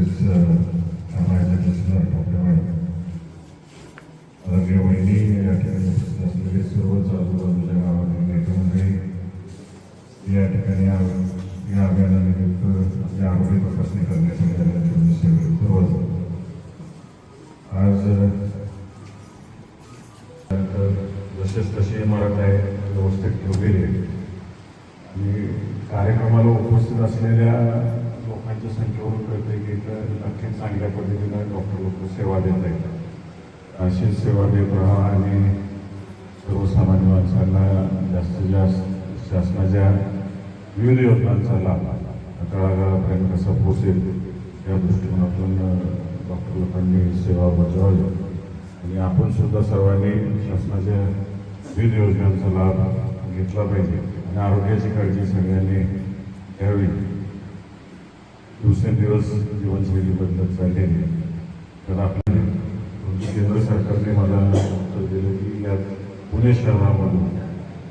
तसेच माझ्या listener doctor madam आरोग्य वहिनी या ठिकाणी उपस्थित असलेले सर्वच आजूबाजूच्या गावातील नेते मंडळी या ठिकाणी आ- या अभियानानिमित्त आपली आरोग्य तपासणी करण्यासाठी आल्या सगळे सर्वच आज अ, जसेच तशी इमारत आहे व्यवस्थित ठेवलेली आहे आणि कार्यक्रमाला उपस्थित असलेल्या चांगल्या पद्धतीनं डॉक्टर लोक सेवा देत आहेत. अशी सेवा देत राहा आणि सर्वसामान्य माणसांना जास्तीत जास्त शासनाच्या विविध योजनांचा लाभ तळागाळापर्यंत कसा पोचेल या दृष्टिकोनातून डॉक्टर लोकांनी सेवा बजावली आणि आपण सुद्धा सर्वांनी शासनाच्या विविध योजनांचा लाभ घेतला पाहिजे. आणि आरोग्याची काळजी सगळ्यांनी घ्यावी. दिवसेंदिवस जीवनशैली बदलत आहे. तर आपल्या म्हणजे केंद्र सरकारने मला उत्तर दिलं की यात पुणे शहरामधून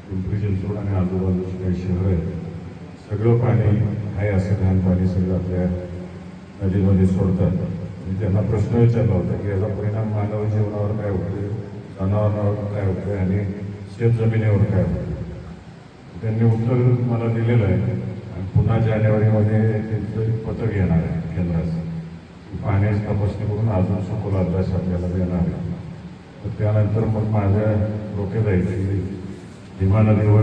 पिंपरी चिंचवड आणि आजूबाजूची काही शहर आहेत सगळं पाणी आहे असं घाण पाणी सगळं आपल्या नदीमध्ये सोडतात आणि त्यांना प्रश्न विचारला होता की याचा परिणाम मानव जीवनावर काय होतोय जनावरांवर काय होतोय आणि शेतजमिनीवर काय होतोय त्यांनी उत्तर मला दिलेलं आहे. आणि पुन्हा जानेवारीमध्ये त्यांचं पथक येणार आहे केंद्राचं. पाण्याची तपासणी करून अजून सखोल अभ्यास आपल्याला देणार आहे. तर त्यानंतर मग माझ्या डोक्यात आहे की भीमा नदीवर